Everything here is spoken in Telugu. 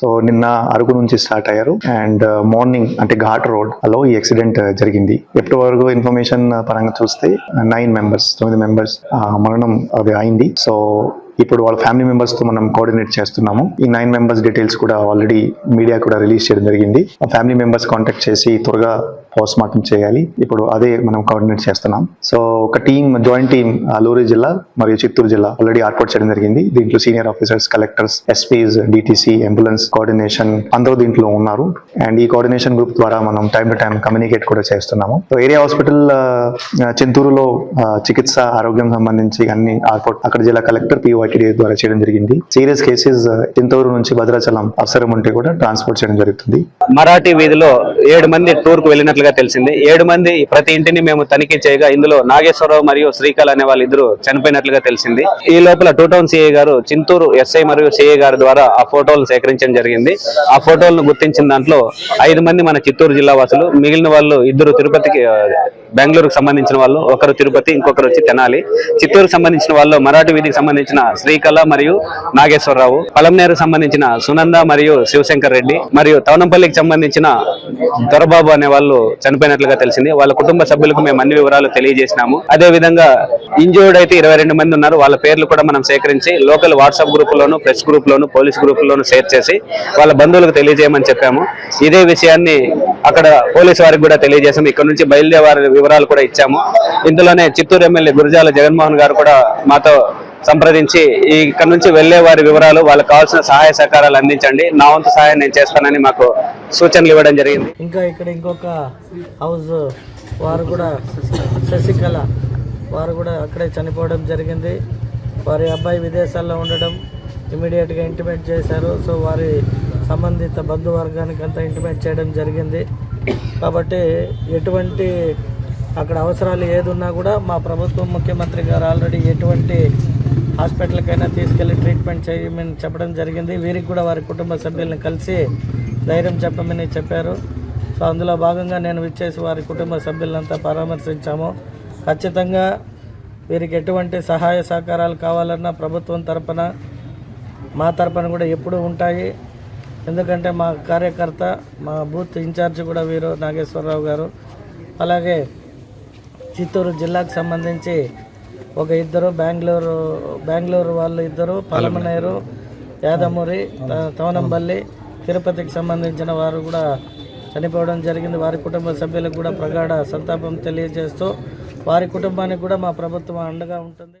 సో నిన్న అరకు నుంచి స్టార్ట్ అయ్యారు. అండ్ uh, మార్నింగ్ అంటే ఘాట్ రోడ్లో ఈ యాక్సిడెంట్ uh, జరిగింది. ఎప్పటి వరకు ఇన్ఫర్మేషన్ uh, పరంగా చూస్తే నైన్ మెంబర్స్ తొమ్మిది మెంబర్స్ మరణం అది అయింది. సో ఇప్పుడు వాళ్ళ ఫ్యామిలీ మెంబర్స్తో మనం కోఆర్డినేట్ చేస్తున్నాము. ఈ నైన్ మెంబర్స్ డీటెయిల్స్ కూడా ఆల్రెడీ మీడియా కూడా రిలీజ్ చేయడం జరిగింది. ఆ ఫ్యామిలీ మెంబర్స్ కాంటాక్ట్ చేసి త్వరగా పోస్ట్ మార్టం చేయాలి. ఇప్పుడు అదే మనం కోఆర్డినేట్ చేస్తున్నాం. సో ఒక టీమ్ జాయింట్ టీమ్ అల్లూరు జిల్లా మరియు చిత్తూరు జిల్లా ఆల్రెడీ ఏర్పాటు చేయడం జరిగింది. దీంట్లో senior officers collectors SPs DTC ambulance coordination అందరూ దీంట్లో ఉన్నారు. అండ్ ఈ కోఆర్డినేషన్ గ్రూప్ ద్వారా మనం టైం టు టైం కమ్యూనికేట్ కూడా చేస్తున్నాము. సో ఏరియా హాస్పిటల్ చింతూరులో చికిత్స ఆరోగ్యం సంబంధించి అన్ని ఏర్పాటు అక్కడ జిల్లా కలెక్టర్ పిఓఐటిడి ద్వారా చేయడం జరిగింది. సీరియస్ కేసెస్ చింతూరు నుంచి భద్రాచలం అవసరం ఉంటే కూడా ట్రాన్స్పోర్ట్ చేయడం జరుగుతుంది. మరాఠీ వీధిలో ఏడు మంది టూర్కు వెళ్ళినట్లుగా తెలిసింది. ఏడు మంది ప్రతి ఇంటిని మేము తనిఖీ చేయగా ఇందులో నాగేశ్వరరావు మరియు శ్రీకాల్ అనే వాళ్ళు ఇద్దరు చనిపోయినట్లుగా తెలిసింది. ఈ లోపల టూ టౌన్ సిఐ గారు చింతూరు ఎస్ఐ మరియు సిఐ గారి ద్వారా ఆ ఫోటోలు సేకరించడం జరిగింది. ఆ ఫోటోలను గుర్తించిన దాంట్లో ఐదు మంది మన చిత్తూరు జిల్లా వాసులు మిగిలిన వాళ్ళు ఇద్దరు తిరుపతికి బెంగళూరుకు సంబంధించిన వాళ్ళు ఒకరు తిరుపతి ఇంకొకరు వచ్చి తెనాలి. చిత్తూరుకు సంబంధించిన వాళ్ళు మరాఠీ వీధికి సంబంధించిన శ్రీకళ మరియు నాగేశ్వరరావు. పలంనేరుకు సంబంధించిన సునంద మరియు శివశంకర్ రెడ్డి మరియు తవనంపల్లికి సంబంధించిన దొరబాబు అనే వాళ్ళు చనిపోయినట్లుగా తెలిసింది. వాళ్ళ కుటుంబ సభ్యులకు మేము అన్ని వివరాలు తెలియజేసినాము. అదే విధంగా ఇంజూర్డ్ అయితే ఇరవై రెండు మంది ఉన్నారు. వాళ్ళ పేర్లు కూడా మనం సేకరించి లోకల్ వాట్సాప్ గ్రూప్ లోను ప్రెస్ గ్రూప్ లోను పోలీస్ గ్రూప్ లోను షేర్ చేసి వాళ్ళ బంధువులకు తెలియజేయమని చెప్పాము. ఇదే విషయాన్ని అక్కడ పోలీసు వారికి కూడా తెలియజేసాము. ఇక్కడ నుంచి బయలుదేవారి వివరాలు కూడా ఇచ్చాము. ఇందులోనే చిత్తూరు ఎమ్మెల్యే గురజాల జగన్మోహన్ గారు కూడా మాతో సంప్రదించి ఇక్కడ నుంచి వెళ్ళే వారి వివరాలు వాళ్ళకి కావాల్సిన సహాయ సహకారాలు అందించండి. నా వంతు సహాయం నేను చేస్తానని మాకు సూచనలు ఇవ్వడం జరిగింది. ఇంకా ఇక్కడ ఇంకొక హౌస్ వారు కూడా శశికళ వారు కూడా అక్కడే చనిపోవడం జరిగింది. వారి అబ్బాయి విదేశాల్లో ఉండడం ఇమీడియట్గా ఇంటిమేట్ చేశారు. సో వారి సంబంధిత బంధువర్గానికి అంతా ఇంటిమేట్ చేయడం జరిగింది. కాబట్టి ఎటువంటి అక్కడ అవసరాలు ఏదున్నా కూడా మా ప్రభుత్వం ముఖ్యమంత్రి గారు ఆల్రెడీ ఎటువంటి హాస్పిటల్కైనా తీసుకెళ్ళి ట్రీట్మెంట్ చేయమని చెప్పడం జరిగింది. వీరికి కూడా వారి కుటుంబ సభ్యులను కలిసి ధైర్యం చెప్పమని చెప్పారు. సో అందులో భాగంగా నేను విచ్చేసి వారి కుటుంబ సభ్యులంతా పరామర్శించాము. ఖచ్చితంగా వీరికి ఎటువంటి సహాయ సహకారాలు కావాలన్నా ప్రభుత్వం తరపున మా తరపున కూడా ఎప్పుడూ ఉంటాయి. ఎందుకంటే మా కార్యకర్త మా బూత్ ఇన్ఛార్జ్ కూడా వీరు నాగేశ్వరరావు గారు. అలాగే చిత్తూరు జిల్లాకు సంబంధించి ఒక ఇద్దరు బెంగళూరు బెంగళూరు వాళ్ళు ఇద్దరు పలమనేరు యాదమూరి త- తవనంపల్లి తిరుపతికి సంబంధించిన వారు కూడా చనిపోవడం జరిగింది. వారి కుటుంబ సభ్యులకు కూడా ప్రగాఢ సంతాపం తెలియజేస్తూ వారి కుటుంబానికి కూడా మా ప్రభుత్వం అండగా ఉంటుంది.